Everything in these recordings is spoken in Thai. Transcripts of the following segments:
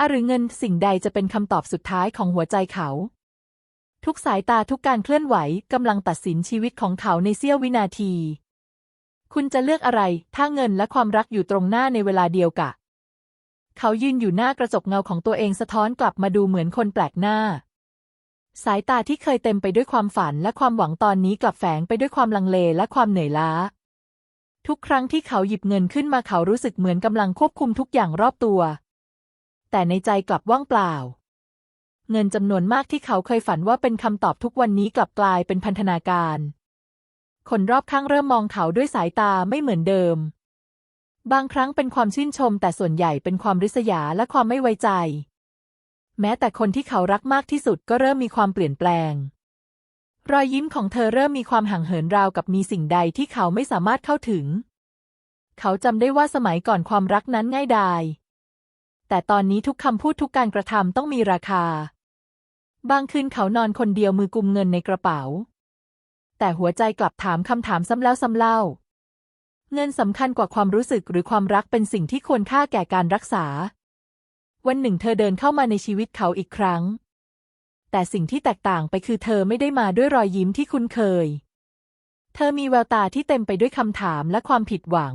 อหรือเงินสิ่งใดจะเป็นคำตอบสุดท้ายของหัวใจเขา ทุกสายตาทุกการเคลื่อนไหวกำลังตัดสินชีวิตของเขาในเสี้ยววินาที คุณจะเลือกอะไร ถ้าเงินและความรักอยู่ตรงหน้าในเวลาเดียวกะ เขายืนอยู่หน้ากระจกเงาของตัวเองสะท้อนกลับมาดูเหมือนคนแปลกหน้า สายตาที่เคยเต็มไปด้วยความฝันและความหวังตอนนี้กลับแฝงไปด้วยความลังเลและความเหนื่อยล้าทุกครั้งที่เขาหยิบเงินขึ้นมาเขารู้สึกเหมือนกำลังควบคุมทุกอย่างรอบตัว แต่ในใจกลับว่างเปล่า เงินจำนวนมากที่เขาเคยฝันว่าเป็นคำตอบทุกวันนี้กลับกลายเป็นพันธนาการ คนรอบข้างเริ่มมองเขาด้วยสายตาไม่เหมือนเดิม บางครั้งเป็นความชื่นชม แต่ส่วนใหญ่เป็นความริษยาและความไม่ไว้ใจ แม้แต่คนที่เขารักมากที่สุดก็เริ่มมีความเปลี่ยนแปลงรอยยิ้มของเธอเริ่มมีความห่างเหินราวกับมีสิ่งใดที่เขาไม่สามารถเข้าถึง เขาจำได้ว่าสมัยก่อนความรักนั้นง่ายดาย แต่ตอนนี้ทุกคำพูดทุกการกระทำต้องมีราคา บางคืนเขานอนคนเดียวมือกุมเงินในกระเป๋า แต่หัวใจกลับถามคำถามซ้ำแล้วซ้ำเล่า เงินสำคัญกว่าความรู้สึกหรือความรักเป็นสิ่งที่ควรค่าแก่การรักษา วันหนึ่งเธอเดินเข้ามาในชีวิตเขาอีกครั้ง แต่สิ่งที่แตกต่างไปคือเธอไม่ได้มาด้วยรอยยิ้มที่คุ้นเคย เธอมีแววตาที่เต็มไปด้วยคำถามและความผิดหวัง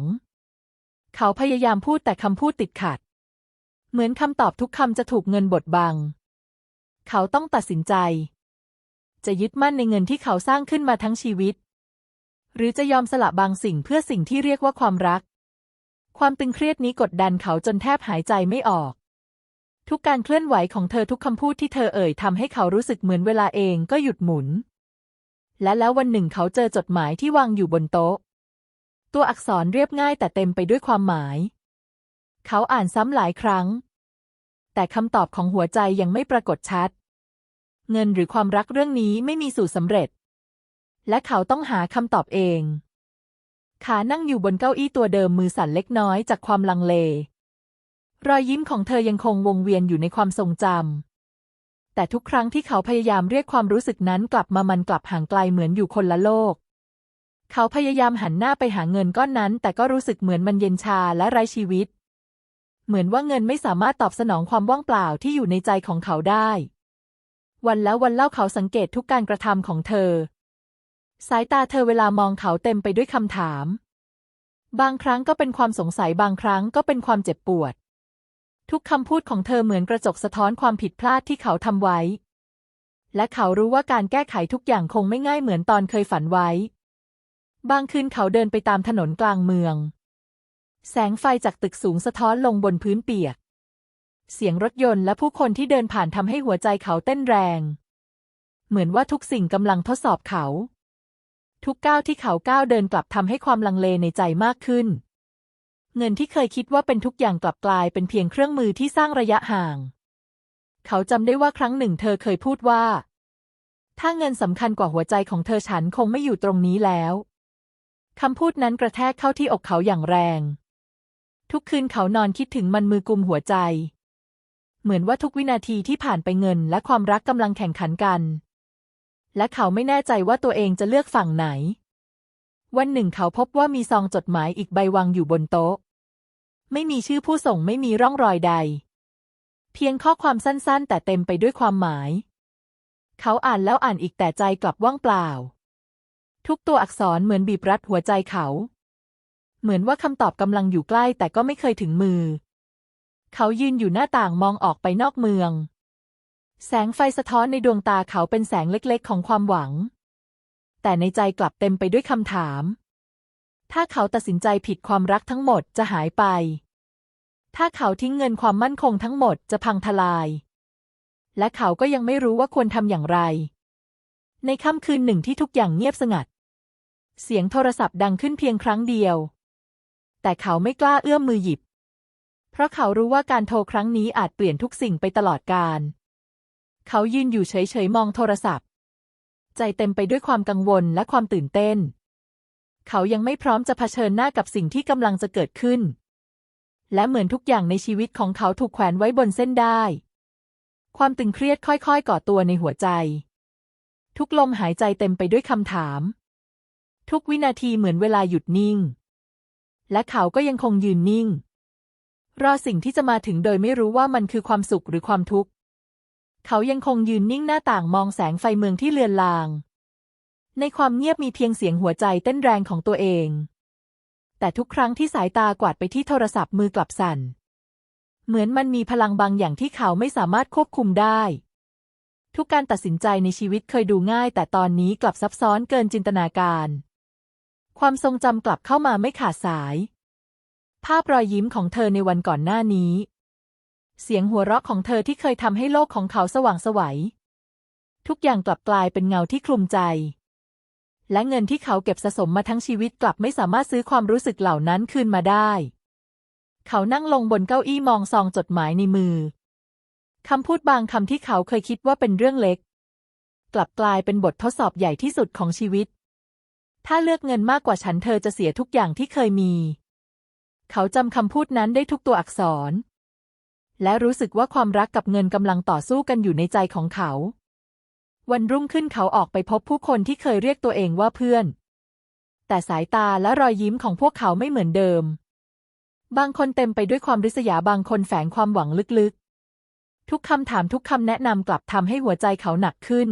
เขาพยายามพูดแต่คำพูดติดขัด เหมือนคำตอบทุกคำจะถูกเงินบดบัง เขาต้องตัดสินใจ จะยึดมั่นในเงินที่เขาสร้างขึ้นมาทั้งชีวิต หรือจะยอมสละบางสิ่งเพื่อสิ่งที่เรียกว่าความรัก ความตึงเครียดนี้กดดันเขาจนแทบหายใจไม่ออก ทุกการเคลื่อนไหวของเธอทุกคำพูดที่เธอเอ่ยทำให้เขารู้สึกเหมือนเวลาเองก็หยุดหมุน และแล้ววันหนึ่งเขาเจอจดหมายที่วางอยู่บนโต๊ะ ตัวอักษรเรียบง่ายแต่เต็มไปด้วยความหมาย เขาอ่านซ้ำหลายครั้ง แต่คำตอบของหัวใจยังไม่ปรากฏชัด เงินหรือความรักเรื่องนี้ไม่มีสูตรสำเร็จ และเขาต้องหาคำตอบเอง ขานั่งอยู่บนเก้าอี้ตัวเดิมมือสั่นเล็กน้อยจากความลังเล รอยยิ้มของเธอยังคงวงเวียนอยู่ในความทรงจำ แต่ทุกครั้งที่เขาพยายามเรียกความรู้สึกนั้นกลับมามันกลับห่างไกลเหมือนอยู่คนละโลกเขาพยายามหันหน้าไปหาเงินก้อนนั้น แต่ก็รู้สึกเหมือนมันเย็นชาและไร้ชีวิต เหมือนว่าเงินไม่สามารถตอบสนองความว่างเปล่าที่อยู่ในใจของเขาได้ วันแล้ววันเล่าเขาสังเกตทุกการกระทำของเธอ สายตาเธอเวลามองเขาเต็มไปด้วยคำถาม บางครั้งก็เป็นความสงสัยบางครั้งก็เป็นความเจ็บปวด ทุกคำพูดของเธอเหมือนกระจกสะท้อนความผิดพลาดที่เขาทำไว้ และเขารู้ว่าการแก้ไขทุกอย่างคงไม่ง่ายเหมือนตอนเคยฝันไว้ บางคืนเขาเดินไปตามถนนกลางเมือง แสงไฟจากตึกสูงสะท้อนลงบนพื้นเปียก เสียงรถยนต์และผู้คนที่เดินผ่านทำให้หัวใจเขาเต้นแรง เหมือนว่าทุกสิ่งกำลังทดสอบเขา ทุกก้าวที่เขาก้าวเดินกลับทำให้ความลังเลในใจมากขึ้น เงินที่เคยคิดว่าเป็นทุกอย่างกลับกลายเป็นเพียงเครื่องมือที่สร้างระยะห่าง เขาจำได้ว่าครั้งหนึ่งเธอเคยพูดว่า ถ้าเงินสำคัญกว่าหัวใจของเธอฉันคงไม่อยู่ตรงนี้แล้วคำพูดนั้นกระแทกเข้าที่อกเขาอย่างแรง ทุกคืนเขานอนคิดถึงมันมือกุมหัวใจ เหมือนว่าทุกวินาทีที่ผ่านไปเงินและความรักกำลังแข่งขันกัน และเขาไม่แน่ใจว่าตัวเองจะเลือกฝั่งไหน วันหนึ่งเขาพบว่ามีซองจดหมายอีกใบวางอยู่บนโต๊ะ ไม่มีชื่อผู้ส่งไม่มีร่องรอยใด เพียงข้อความสั้นๆ แต่เต็มไปด้วยความหมาย เขาอ่านแล้วอ่านอีกแต่ใจกลับว่างเปล่า ทุกตัวอักษรเหมือนบีบรัดหัวใจเขา เหมือนว่าคำตอบกำลังอยู่ใกล้แต่ก็ไม่เคยถึงมือ เขายืนอยู่หน้าต่างมองออกไปนอกเมือง แสงไฟสะท้อนในดวงตาเขาเป็นแสงเล็กๆ ของความหวัง แต่ในใจกลับเต็มไปด้วยคำถาม ถ้าเขาตัดสินใจผิดความรักทั้งหมดจะหายไป ถ้าเขาทิ้งเงินความมั่นคงทั้งหมดจะพังทลาย และเขาก็ยังไม่รู้ว่าควรทำอย่างไร ในค่ำคืนหนึ่งที่ทุกอย่างเงียบสงัด เสียงโทรศัพท์ดังขึ้นเพียงครั้งเดียว แต่เขาไม่กล้าเอื้อมมือหยิบ เพราะเขารู้ว่าการโทรครั้งนี้อาจเปลี่ยนทุกสิ่งไปตลอดกาลเขายืนอยู่เฉยๆมองโทรศัพท์ ใจเต็มไปด้วยความกังวลและความตื่นเต้น เขายังไม่พร้อมจะเผชิญหน้ากับสิ่งที่กำลังจะเกิดขึ้น และเหมือนทุกอย่างในชีวิตของเขาถูกแขวนไว้บนเส้นได้ ความตึงเครียดค่อยๆก่อตัวในหัวใจ ทุกลมหายใจเต็มไปด้วยคำถาม ทุกวินาทีเหมือนเวลาหยุดนิ่ง และเขาก็ยังคงยืนนิ่ง รอสิ่งที่จะมาถึงโดยไม่รู้ว่ามันคือความสุขหรือความทุกข์ เขายังคงยืนนิ่งหน้าต่างมองแสงไฟเมืองที่เลือนลาง ในความเงียบมีเพียงเสียงหัวใจเต้นแรงของตัวเอง แต่ทุกครั้งที่สายตากวาดไปที่โทรศัพท์มือกลับสั่น เหมือนมันมีพลังบางอย่างที่เขาไม่สามารถควบคุมได้ ทุกการตัดสินใจในชีวิตเคยดูง่าย แต่ตอนนี้กลับซับซ้อนเกินจินตนาการ ความทรงจำกลับเข้ามาไม่ขาดสาย ภาพรอยยิ้มของเธอในวันก่อนหน้านี้ เสียงหัวเราะของเธอที่เคยทำให้โลกของเขาสว่างสวัย ทุกอย่างกลับกลายเป็นเงาที่คลุมใจ และเงินที่เขาเก็บสะสมมาทั้งชีวิตกลับไม่สามารถซื้อความรู้สึกเหล่านั้นคืนมาได้ เขานั่งลงบนเก้าอี้มองซองจดหมายในมือคำพูดบางคำที่เขาเคยคิดว่าเป็นเรื่องเล็ก กลับกลายเป็นบททดสอบใหญ่ที่สุดของชีวิต ถ้าเลือกเงินมากกว่าฉันเธอจะเสียทุกอย่างที่เคยมี เขาจำคำพูดนั้นได้ทุกตัวอักษร และรู้สึกว่าความรักกับเงินกำลังต่อสู้กันอยู่ในใจของเขา วันรุ่งขึ้นเขาออกไปพบผู้คนที่เคยเรียกตัวเองว่าเพื่อน แต่สายตาและรอยยิ้มของพวกเขาไม่เหมือนเดิม บางคนเต็มไปด้วยความริษยาบางคนแฝงความหวังลึกๆ ทุกคำถามทุกคำแนะนำกลับทำให้หัวใจเขาหนักขึ้น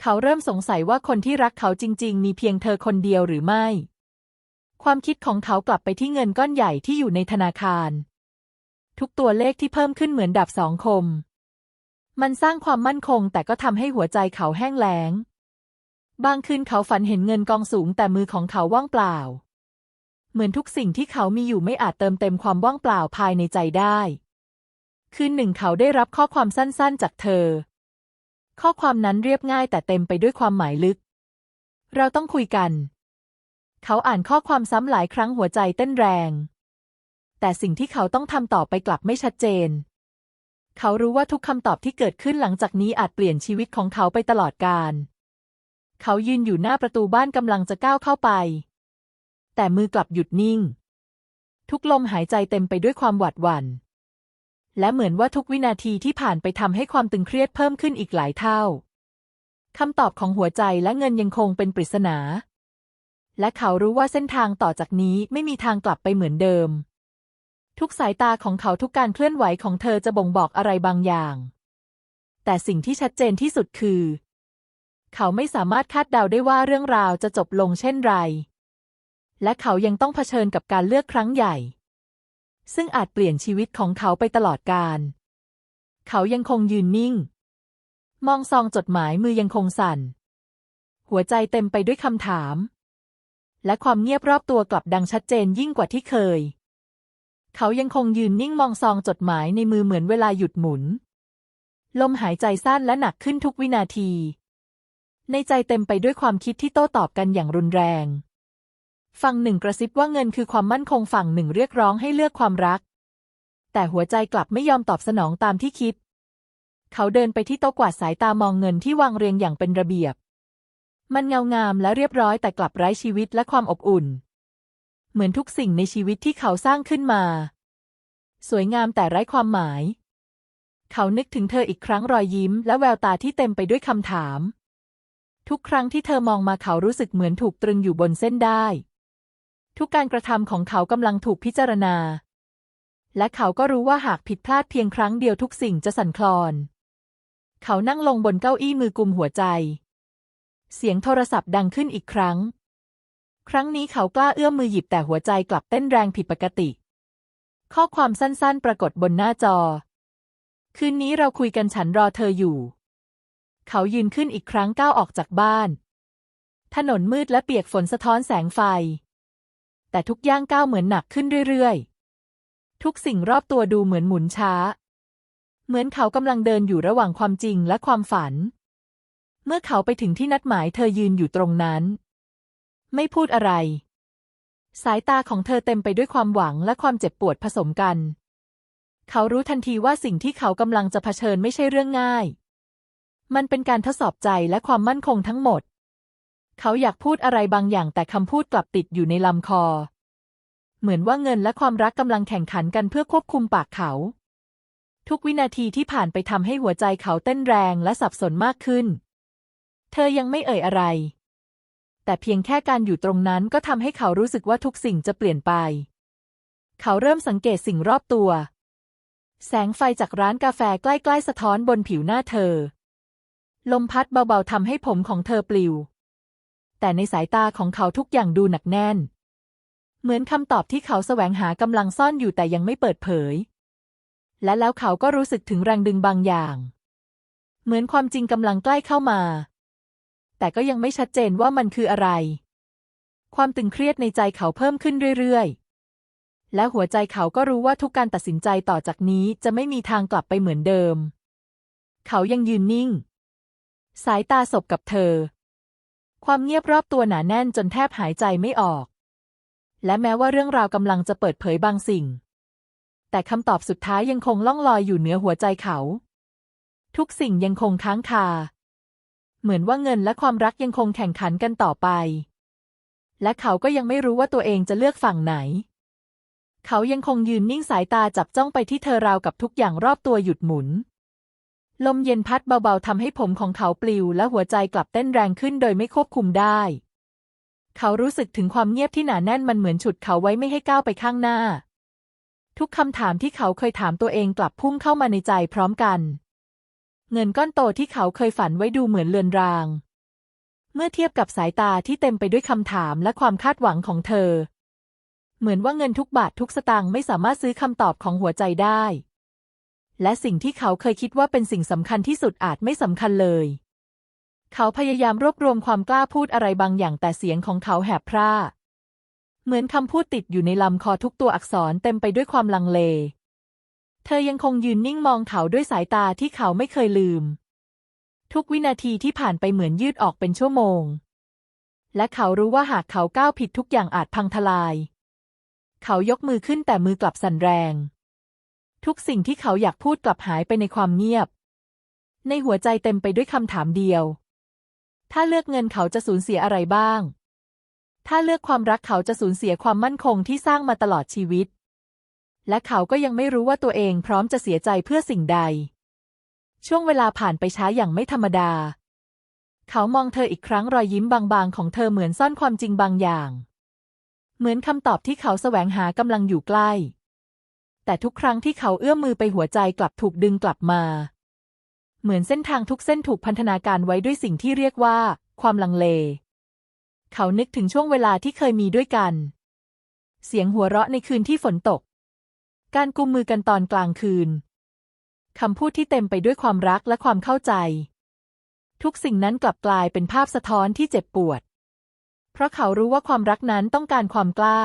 เขาเริ่มสงสัยว่าคนที่รักเขาจริง ๆ มีเพียงเธอคนเดียวหรือไม่ ความคิดของเขากลับไปที่เงินก้อนใหญ่ที่อยู่ในธนาคาร ทุกตัวเลขที่เพิ่มขึ้นเหมือนดาบสองคม มันสร้างความมั่นคงแต่ก็ทำให้หัวใจเขาแห้งแล้ง บางคืนเขาฝันเห็นเงินกองสูงแต่มือของเขาว่างเปล่า เหมือนทุกสิ่งที่เขามีอยู่ไม่อาจเติมเต็มความว่างเปล่าภายในใจได้ คืนหนึ่งเขาได้รับข้อความสั้นๆ จากเธอ ข้อความนั้นเรียบง่ายแต่เต็มไปด้วยความหมายลึก เราต้องคุยกัน เขาอ่านข้อความซ้ำหลายครั้งหัวใจเต้นแรง แต่สิ่งที่เขาต้องทำต่อไปกลับไม่ชัดเจน เขารู้ว่าทุกคำตอบที่เกิดขึ้นหลังจากนี้อาจเปลี่ยนชีวิตของเขาไปตลอดกาล เขายืนอยู่หน้าประตูบ้านกำลังจะก้าวเข้าไป แต่มือกลับหยุดนิ่ง ทุกลมหายใจเต็มไปด้วยความหวาดหวัน่น และเหมือนว่าทุกวินาทีที่ผ่านไปทำให้ความตึงเครียดเพิ่มขึ้นอีกหลายเท่าคำตอบของหัวใจและเงินยังคงเป็นปริศนา และเขารู้ว่าเส้นทางต่อจากนี้ไม่มีทางกลับไปเหมือนเดิม ทุกสายตาของเขาทุกการเคลื่อนไหวของเธอจะบ่งบอกอะไรบางอย่าง แต่สิ่งที่ชัดเจนที่สุดคือ เขาไม่สามารถคาดเดาได้ว่าเรื่องราวจะจบลงเช่นไร และเขายังต้องเผชิญกับการเลือกครั้งใหญ่ ซึ่งอาจเปลี่ยนชีวิตของเขาไปตลอดกาลเขายังคงยืนนิ่ง มองซองจดหมายมือยังคงสั่น หัวใจเต็มไปด้วยคำถาม และความเงียบรอบตัวกลับดังชัดเจนยิ่งกว่าที่เคย เขายังคงยืนนิ่งมองซองจดหมายในมือเหมือนเวลาหยุดหมุน ลมหายใจสั้นและหนักขึ้นทุกวินาที ในใจเต็มไปด้วยความคิดที่โต้ตอบกันอย่างรุนแรง ฝั่งหนึ่งกระซิบว่าเงินคือความมั่นคงฝั่งหนึ่งเรียกร้องให้เลือกความรัก แต่หัวใจกลับไม่ยอมตอบสนองตามที่คิด เขาเดินไปที่โต๊ะกวาดสายตามองเงินที่วางเรียงอย่างเป็นระเบียบ มันเงางามและเรียบร้อยแต่กลับไร้ชีวิตและความอบอุ่น เหมือนทุกสิ่งในชีวิตที่เขาสร้างขึ้นมา สวยงามแต่ไร้ความหมาย เขานึกถึงเธออีกครั้งรอยยิ้ม และแววตาที่เต็มไปด้วยคำถาม ทุกครั้งที่เธอมองมาเขารู้สึกเหมือนถูกตรึงอยู่บนเส้นได้ ทุกการกระทำของเขากำลังถูกพิจารณา และเขาก็รู้ว่าหากผิดพลาดเพียงครั้งเดียวทุกสิ่งจะสั่นคลอน เขานั่งลงบนเก้าอี้มือกุมหัวใจ เสียงโทรศัพท์ดังขึ้นอีกครั้ง ครั้งนี้เขากล้าเอื้อมมือหยิบแต่หัวใจกลับเต้นแรงผิดปกติ ข้อความสั้นๆ ปรากฏบนหน้าจอ คืนนี้เราคุยกันฉันรอเธออยู่ เขายืนขึ้นอีกครั้งก้าวออกจากบ้าน ถนนมืดและเปียกฝนสะท้อนแสงไฟ แต่ทุกย่างก้าวเหมือนหนักขึ้นเรื่อยๆ ทุกสิ่งรอบตัวดูเหมือนหมุนช้า เหมือนเขากำลังเดินอยู่ระหว่างความจริงและความฝัน เมื่อเขาไปถึงที่นัดหมายเธอยืนอยู่ตรงนั้น ไม่พูดอะไร สายตาของเธอเต็มไปด้วยความหวังและความเจ็บปวดผสมกัน เขารู้ทันทีว่าสิ่งที่เขากำลังจะเผชิญไม่ใช่เรื่องง่าย มันเป็นการทดสอบใจและความมั่นคงทั้งหมด เขาอยากพูดอะไรบางอย่างแต่คำพูดกลับติดอยู่ในลำคอ เหมือนว่าเงินและความรักกำลังแข่งขันกันเพื่อควบคุมปากเขา ทุกวินาทีที่ผ่านไปทำให้หัวใจเขาเต้นแรงและสับสนมากขึ้น เธอยังไม่เอ่ยอะไร แต่เพียงแค่การอยู่ตรงนั้นก็ทำให้เขารู้สึกว่าทุกสิ่งจะเปลี่ยนไป เขาเริ่มสังเกตสิ่งรอบตัว แสงไฟจากร้านกาแฟใกล้ๆสะท้อนบนผิวหน้าเธอ ลมพัดเบาๆทำให้ผมของเธอปลิว แต่ในสายตาของเขาทุกอย่างดูหนักแน่น เหมือนคำตอบที่เขาแสวงหากำลังซ่อนอยู่แต่ยังไม่เปิดเผย และแล้วเขาก็รู้สึกถึงแรงดึงบางอย่าง เหมือนความจริงกำลังใกล้เข้ามา แต่ก็ยังไม่ชัดเจนว่ามันคืออะไร ความตึงเครียดในใจเขาเพิ่มขึ้นเรื่อยๆ และหัวใจเขาก็รู้ว่าทุกการตัดสินใจต่อจากนี้จะไม่มีทางกลับไปเหมือนเดิม เขายังยืนนิ่ง สายตาสบกับเธอ ความเงียบรอบตัวหนาแน่นจนแทบหายใจไม่ออก และแม้ว่าเรื่องราวกำลังจะเปิดเผยบางสิ่ง แต่คำตอบสุดท้ายยังคงล่องลอยอยู่เหนือหัวใจเขา ทุกสิ่งยังคงค้างคา เหมือนว่าเงินและความรักยังคงแข่งขันกันต่อไป และเขาก็ยังไม่รู้ว่าตัวเองจะเลือกฝั่งไหน เขายังคงยืนนิ่งสายตาจับจ้องไปที่เธอราวกับทุกอย่างรอบตัวหยุดหมุน ลมเย็นพัดเบาๆทำให้ผมของเขาปลิว และหัวใจกลับเต้นแรงขึ้นโดยไม่ควบคุมได้ เขารู้สึกถึงความเงียบที่หนาแน่นมันเหมือนฉุดเขาไว้ไม่ให้ก้าวไปข้างหน้า ทุกคำถามที่เขาเคยถามตัวเองกลับพุ่งเข้ามาในใจพร้อมกัน เงินก้อนโตที่เขาเคยฝันไว้ดูเหมือนเลือนราง เมื่อเทียบกับสายตาที่เต็มไปด้วยคำถามและความคาดหวังของเธอ เหมือนว่าเงินทุกบาททุกสตางค์ไม่สามารถซื้อคำตอบของหัวใจได้ และสิ่งที่เขาเคยคิดว่าเป็นสิ่งสำคัญที่สุดอาจไม่สำคัญเลย เขาพยายามรวบรวมความกล้าพูดอะไรบางอย่างแต่เสียงของเขาแหบพร่า เหมือนคำพูดติดอยู่ในลำคอทุกตัวอักษรเต็มไปด้วยความลังเล เธอยังคงยืนนิ่งมองเขาด้วยสายตาที่เขาไม่เคยลืม ทุกวินาทีที่ผ่านไปเหมือนยืดออกเป็นชั่วโมง และเขารู้ว่าหากเขาก้าวผิดทุกอย่างอาจพังทลาย เขายกมือขึ้นแต่มือกลับสั่นแรง ทุกสิ่งที่เขาอยากพูดกลับหายไปในความเงียบ ในหัวใจเต็มไปด้วยคำถามเดียว ถ้าเลือกเงินเขาจะสูญเสียอะไรบ้าง ถ้าเลือกความรักเขาจะสูญเสียความมั่นคงที่สร้างมาตลอดชีวิต และเขาก็ยังไม่รู้ว่าตัวเองพร้อมจะเสียใจเพื่อสิ่งใด ช่วงเวลาผ่านไปช้าอย่างไม่ธรรมดา เขามองเธออีกครั้งรอยยิ้มบางๆ ของเธอเหมือนซ่อนความจริงบางอย่าง เหมือนคำตอบที่เขาแสวงหากำลังอยู่ใกล้ แต่ทุกครั้งที่เขาเอื้อมมือไปหัวใจกลับถูกดึงกลับมา เหมือนเส้นทางทุกเส้นถูกพันธนาการไว้ด้วยสิ่งที่เรียกว่า ความลังเล เขานึกถึงช่วงเวลาที่เคยมีด้วยกัน เสียงหัวเราะในคืนที่ฝนตก การกุมมือกันตอนกลางคืนคำพูดที่เต็มไปด้วยความรักและความเข้าใจ ทุกสิ่งนั้นกลับกลายเป็นภาพสะท้อนที่เจ็บปวด เพราะเขารู้ว่าความรักนั้นต้องการความกล้า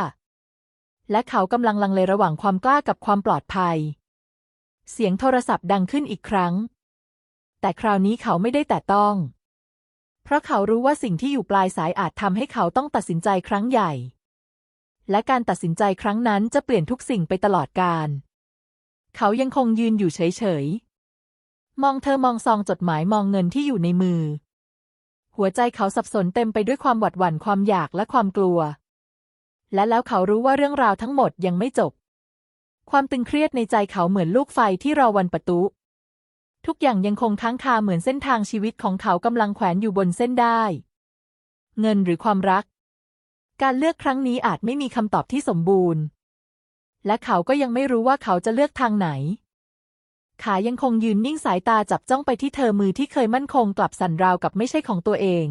และเขากำลังลังเลระหว่างความกล้ากับความปลอดภัย เสียงโทรศัพท์ดังขึ้นอีกครั้ง แต่คราวนี้เขาไม่ได้แต่ต้อง เพราะเขารู้ว่าสิ่งที่อยู่ปลายสายอาจทำให้เขาต้องตัดสินใจครั้งใหญ่ และการตัดสินใจครั้งนั้นจะเปลี่ยนทุกสิ่งไปตลอดกาลเขายังคงยืนอยู่เฉยๆ มองเธอมองซองจดหมายมองเงินที่อยู่ในมือ หัวใจเขาสับสนเต็มไปด้วยความหวาดหวั่นความอยากและความกลัว และแล้วเขารู้ว่าเรื่องราวทั้งหมดยังไม่จบ ความตึงเครียดในใจเขาเหมือนลูกไฟที่รอวันประตุทุกอย่างยังคงค้างคาเหมือนเส้นทางชีวิตของเขากำลังแขวนอยู่บนเส้นได้ เงินหรือความรัก การเลือกครั้งนี้อาจไม่มีคำตอบที่สมบูรณ์ และเขาก็ยังไม่รู้ว่าเขาจะเลือกทางไหน ขายังคงยืนนิ่งสายตาจับจ้องไปที่เธอมือที่เคยมั่นคงกลับสั่นราวกับไม่ใช่ของตัวเอง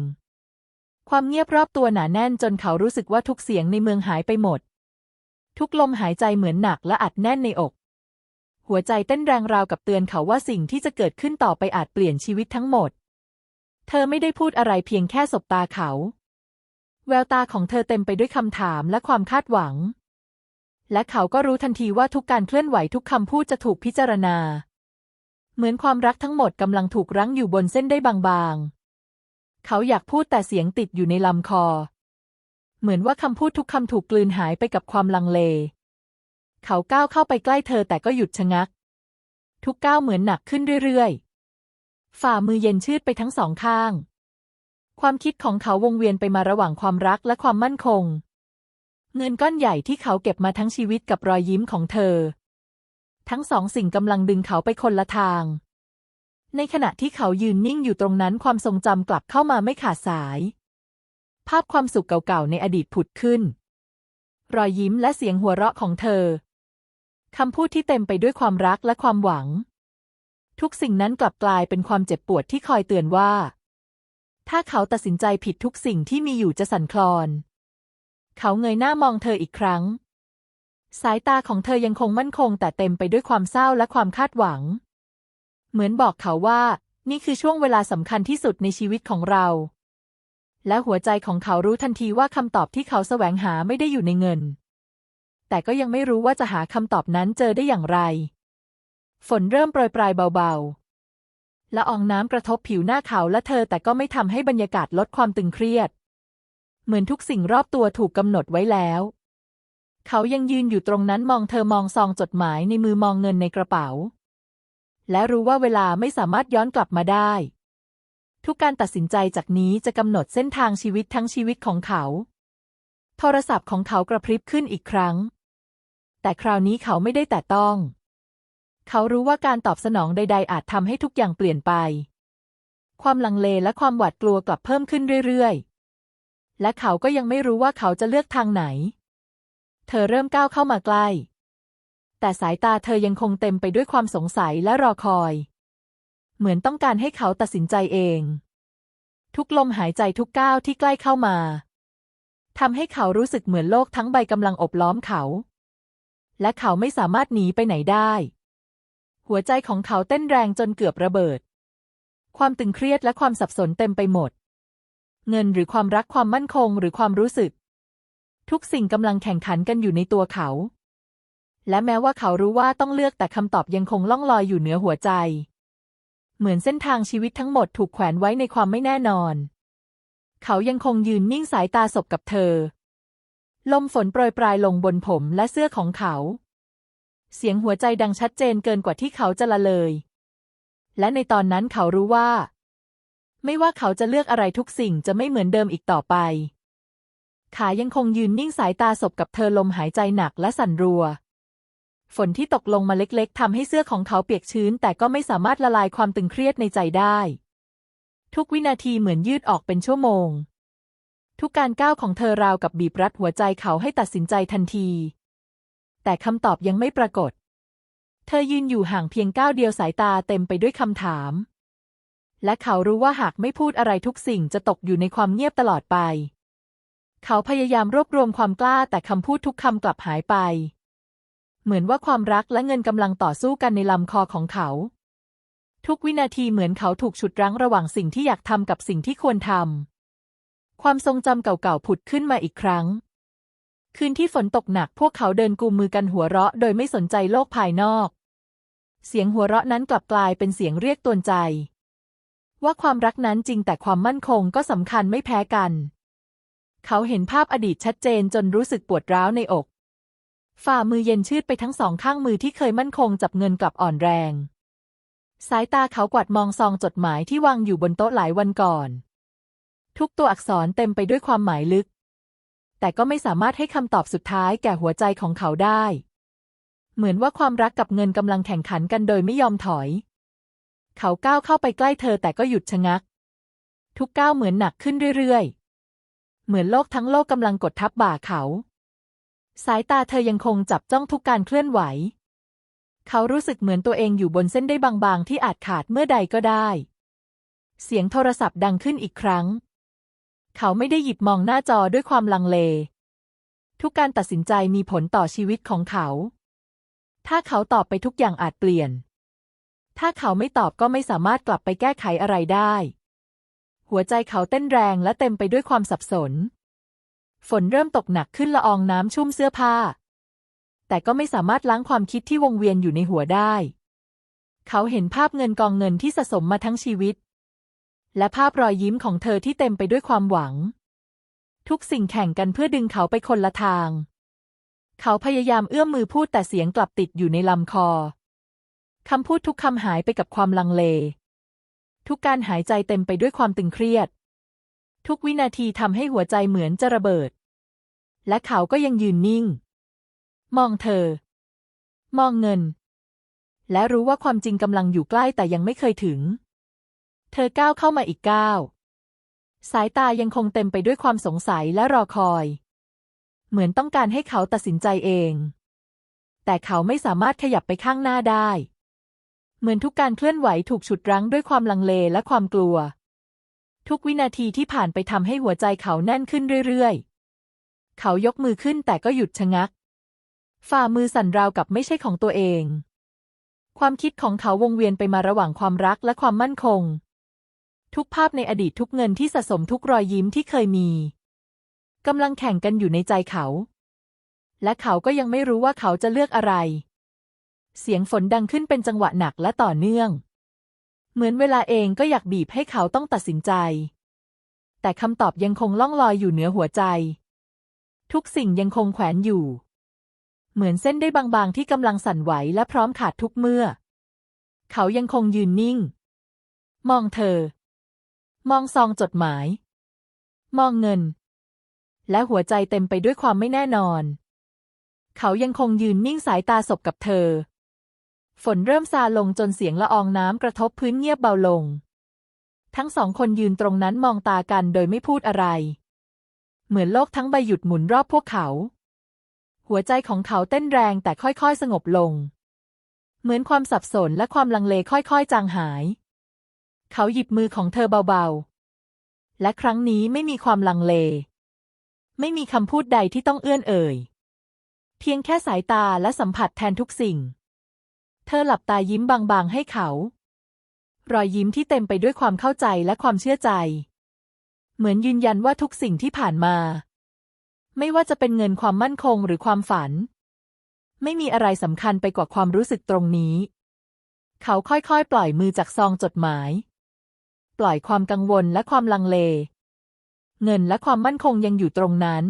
ความเงียบรอบตัวหนาแน่นจนเขารู้สึกว่าทุกเสียงในเมืองหายไปหมด ทุกลมหายใจเหมือนหนักและอัดแน่นในอก หัวใจเต้นแรงราวกับเตือนเขาว่าสิ่งที่จะเกิดขึ้นต่อไปอาจเปลี่ยนชีวิตทั้งหมด เธอไม่ได้พูดอะไรเพียงแค่สบตาเขา แววตาของเธอเต็มไปด้วยคำถามและความคาดหวัง และเขาก็รู้ทันทีว่าทุกการเคลื่อนไหวทุกคำพูดจะถูกพิจารณา เหมือนความรักทั้งหมดกำลังถูกรั้งอยู่บนเส้นได้บางๆ เขาอยากพูดแต่เสียงติดอยู่ในลำคอ เหมือนว่าคำพูดทุกคำถูกกลืนหายไปกับความลังเล เขาก้าวเข้าไปใกล้เธอแต่ก็หยุดชะงัก ทุกก้าวเหมือนหนักขึ้นเรื่อยๆ ฝ่ามือเย็นชืดไปทั้งสองข้าง ความคิดของเขาวงเวียนไปมาระหว่างความรักและความมั่นคง เงินก้อนใหญ่ที่เขาเก็บมาทั้งชีวิตกับรอยยิ้มของเธอ ทั้งสองสิ่งกำลังดึงเขาไปคนละทาง ในขณะที่เขายืนนิ่งอยู่ตรงนั้นความทรงจำกลับเข้ามาไม่ขาดสาย ภาพความสุขเก่าๆในอดีตผุดขึ้น รอยยิ้มและเสียงหัวเราะของเธอคำพูดที่เต็มไปด้วยความรักและความหวัง ทุกสิ่งนั้นกลับกลายเป็นความเจ็บปวดที่คอยเตือนว่า ถ้าเขาตัดสินใจผิดทุกสิ่งที่มีอยู่จะสั่นคลอน เขาเงยหน้ามองเธออีกครั้ง สายตาของเธอยังคงมั่นคงแต่เต็มไปด้วยความเศร้าและความคาดหวัง เหมือนบอกเขาว่า นี่คือช่วงเวลาสำคัญที่สุดในชีวิตของเรา และหัวใจของเขารู้ทันทีว่าคำตอบที่เขาแสวงหาไม่ได้อยู่ในเงิน แต่ก็ยังไม่รู้ว่าจะหาคำตอบนั้นเจอได้อย่างไร ฝนเริ่มโปรยปลายเบาๆละอองน้ำกระทบผิวหน้าเขาและเธอแต่ก็ไม่ทำให้บรรยากาศลดความตึงเครียด เหมือนทุกสิ่งรอบตัวถูกกำหนดไว้แล้วเขายังยืนอยู่ตรงนั้นมองเธอมองซองจดหมายในมือมองเงินในกระเป๋า และรู้ว่าเวลาไม่สามารถย้อนกลับมาได้ ทุกการตัดสินใจจากนี้จะกำหนดเส้นทางชีวิตทั้งชีวิตของเขา โทรศัพท์ของเขากระพริบขึ้นอีกครั้ง แต่คราวนี้เขาไม่ได้แต่ต้อง เขารู้ว่าการตอบสนองใด ๆ อาจทำให้ทุกอย่างเปลี่ยนไป ความลังเลและความหวาดกลัวกลับเพิ่มขึ้นเรื่อยๆ และเขาก็ยังไม่รู้ว่าเขาจะเลือกทางไหน เธอเริ่มก้าวเข้ามาใกล้ แต่สายตาเธอยังคงเต็มไปด้วยความสงสัยและรอคอย เหมือนต้องการให้เขาตัดสินใจเอง ทุกลมหายใจทุกก้าวที่ใกล้เข้ามาทำให้เขารู้สึกเหมือนโลกทั้งใบกำลังอบล้อมเขา และเขาไม่สามารถหนีไปไหนได้ หัวใจของเขาเต้นแรงจนเกือบระเบิด ความตึงเครียดและความสับสนเต็มไปหมด เงินหรือความรักความมั่นคงหรือความรู้สึก ทุกสิ่งกำลังแข่งขันกันอยู่ในตัวเขา และแม้ว่าเขารู้ว่าต้องเลือกแต่คำตอบยังคงล่องลอยอยู่เหนือหัวใจ เหมือนเส้นทางชีวิตทั้งหมดถูกแขวนไว้ในความไม่แน่นอน เขายังคงยืนนิ่งสายตาสบกับเธอ ลมฝนโปรยปลายลงบนผมและเสื้อของเขา เสียงหัวใจดังชัดเจนเกินกว่าที่เขาจะละเลย และในตอนนั้นเขารู้ว่า ไม่ว่าเขาจะเลือกอะไรทุกสิ่งจะไม่เหมือนเดิมอีกต่อไป ขายังคงยืนนิ่งสายตาสบกับเธอลมหายใจหนักและสั่นรัว ฝนที่ตกลงมาเล็กๆทำให้เสื้อของเขาเปียกชื้น แต่ก็ไม่สามารถละลายความตึงเครียดในใจได้ ทุกวินาทีเหมือนยืดออกเป็นชั่วโมง ทุกการก้าวของเธอราวกับบีบรัดหัวใจเขาให้ตัดสินใจทันที แต่คำตอบยังไม่ปรากฏ เธอยืนอยู่ห่างเพียงก้าวเดียวสายตาเต็มไปด้วยคำถาม และเขารู้ว่าหากไม่พูดอะไรทุกสิ่งจะตกอยู่ในความเงียบตลอดไป เขาพยายามรวบรวมความกล้าแต่คำพูดทุกคำกลับหายไป เหมือนว่าความรักและเงินกำลังต่อสู้กันในลำคอของเขา ทุกวินาทีเหมือนเขาถูกฉุดรั้งระหว่างสิ่งที่อยากทำกับสิ่งที่ควรทำ ความทรงจำเก่าๆผุดขึ้นมาอีกครั้ง คืนที่ฝนตกหนักพวกเขาเดินกุมมือกันหัวเราะ โดยไม่สนใจโลกภายนอก เสียงหัวเราะนั้นกลับกลายเป็นเสียงเรียกตวนใจ ว่าความรักนั้นจริงแต่ความมั่นคงก็สำคัญไม่แพ้กัน เขาเห็นภาพอดีตชัดเจนจนรู้สึกปวดร้าวในอก ฝ่ามือเย็นชืดไปทั้งสองข้างมือที่เคยมั่นคงจับเงินกลับอ่อนแรง สายตาเขากวาดมองซองจดหมายที่วางอยู่บนโต๊ะหลายวันก่อน ทุกตัวอักษรเต็มไปด้วยความหมายลึก แต่ก็ไม่สามารถให้คำตอบสุดท้ายแก่หัวใจของเขาได้ เหมือนว่าความรักกับเงินกำลังแข่งขันกันโดยไม่ยอมถอย เขาก้าวเข้าไปใกล้เธอแต่ก็หยุดชะงัก ทุกก้าวเหมือนหนักขึ้นเรื่อยๆ เหมือนโลกทั้งโลกกำลังกดทับบ่าเขา สายตาเธอยังคงจับจ้องทุกการเคลื่อนไหว เขารู้สึกเหมือนตัวเองอยู่บนเส้นได้บางๆ ที่อาจขาดเมื่อใดก็ได้ เสียงโทรศัพท์ดังขึ้นอีกครั้ง เขาไม่ได้หยิบมองหน้าจอด้วยความลังเล ทุกการตัดสินใจมีผลต่อชีวิตของเขา ถ้าเขาตอบไปทุกอย่างอาจเปลี่ยน ถ้าเขาไม่ตอบก็ไม่สามารถกลับไปแก้ไขอะไรได้ หัวใจเขาเต้นแรงและเต็มไปด้วยความสับสน ฝนเริ่มตกหนักขึ้นละอองน้ำชุ่มเสื้อผ้า แต่ก็ไม่สามารถล้างความคิดที่วงเวียนอยู่ในหัวได้ เขาเห็นภาพเงินกองเงินที่สะสมมาทั้งชีวิต และภาพรอยยิ้มของเธอที่เต็มไปด้วยความหวัง ทุกสิ่งแข่งกันเพื่อดึงเขาไปคนละทาง เขาพยายามเอื้อมมือพูดแต่เสียงกลับติดอยู่ในลำคอคำพูดทุกคำหายไปกับความลังเล ทุกการหายใจเต็มไปด้วยความตึงเครียด ทุกวินาทีทำให้หัวใจเหมือนจะระเบิด และเขาก็ยังยืนนิ่ง มองเธอ มองเงิน และรู้ว่าความจริงกำลังอยู่ใกล้แต่ยังไม่เคยถึง เธอก้าวเข้ามาอีกก้าวสายตายังคงเต็มไปด้วยความสงสัยและรอคอย เหมือนต้องการให้เขาตัดสินใจเอง แต่เขาไม่สามารถขยับไปข้างหน้าได้ เหมือนทุกการเคลื่อนไหวถูกฉุดรั้งด้วยความลังเลและความกลัว ทุกวินาทีที่ผ่านไปทำให้หัวใจเขาแน่นขึ้นเรื่อยๆ เขายกมือขึ้นแต่ก็หยุดชะงัก ฝ่ามือสั่นราวกับไม่ใช่ของตัวเอง ความคิดของเขาวงเวียนไปมาระหว่างความรักและความมั่นคง ทุกภาพในอดีตทุกเงินที่สะสมทุกรอยยิ้มที่เคยมีกำลังแข่งกันอยู่ในใจเขา และเขาก็ยังไม่รู้ว่าเขาจะเลือกอะไร เสียงฝนดังขึ้นเป็นจังหวะหนักและต่อเนื่อง เหมือนเวลาเองก็อยากบีบให้เขาต้องตัดสินใจ แต่คำตอบยังคงล่องลอยอยู่เหนือหัวใจ ทุกสิ่งยังคงแขวนอยู่ เหมือนเส้นได้บางๆที่กำลังสั่นไหวและพร้อมขาดทุกเมื่อ เขายังคงยืนนิ่ง มองเธอ มองซองจดหมาย มองเงิน และหัวใจเต็มไปด้วยความไม่แน่นอน เขายังคงยืนนิ่งสายตาสบกับเธอ ฝนเริ่มซาลงจนเสียงละอองน้ำกระทบพื้นเงียบเบาลง ทั้งสองคนยืนตรงนั้นมองตากันโดยไม่พูดอะไร เหมือนโลกทั้งใบหยุดหมุนรอบพวกเขา หัวใจของเขาเต้นแรงแต่ค่อยๆสงบลง เหมือนความสับสนและความลังเลค่อยๆจางหาย เขาหยิบมือของเธอเบาๆ และครั้งนี้ไม่มีความลังเล ไม่มีคำพูดใดที่ต้องเอื้อนเอ่ย เพียงแค่สายตาและสัมผัสแทนทุกสิ่ง เธอหลับตายิ้มบางๆให้เขา รอยยิ้มที่เต็มไปด้วยความเข้าใจและความเชื่อใจ เหมือนยืนยันว่าทุกสิ่งที่ผ่านมา ไม่ว่าจะเป็นเงินความมั่นคงหรือความฝัน ไม่มีอะไรสำคัญไปกว่าความรู้สึกตรงนี้ เขาค่อยๆ ปล่อยมือจากซองจดหมาย ปล่อยความกังวลและความลังเล เงินและความมั่นคงยังอยู่ตรงนั้น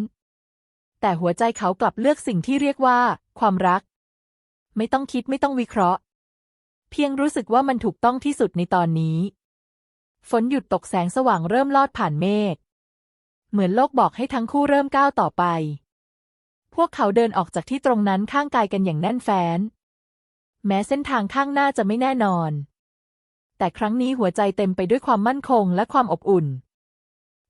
แต่หัวใจเขากลับเลือกสิ่งที่เรียกว่า ความรัก ไม่ต้องคิดไม่ต้องวิเคราะห์ เพียงรู้สึกว่ามันถูกต้องที่สุดในตอนนี้ ฝนหยุดตกแสงสว่างเริ่มลอดผ่านเมฆ เหมือนโลกบอกให้ทั้งคู่เริ่มก้าวต่อไป พวกเขาเดินออกจากที่ตรงนั้นข้างกายกันอย่างแน่นแฟ้น แม้เส้นทางข้างหน้าจะไม่แน่นอน แต่ครั้งนี้หัวใจเต็มไปด้วยความมั่นคงและความอบอุ่น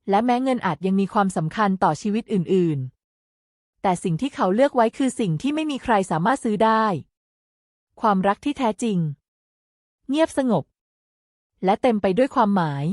และแม้เงินอาจยังมีความสำคัญต่อชีวิตอื่น ๆ แต่สิ่งที่เขาเลือกไว้คือสิ่งที่ไม่มีใครสามารถซื้อได้ ความรักที่แท้จริง เงียบสงบ และเต็มไปด้วยความหมาย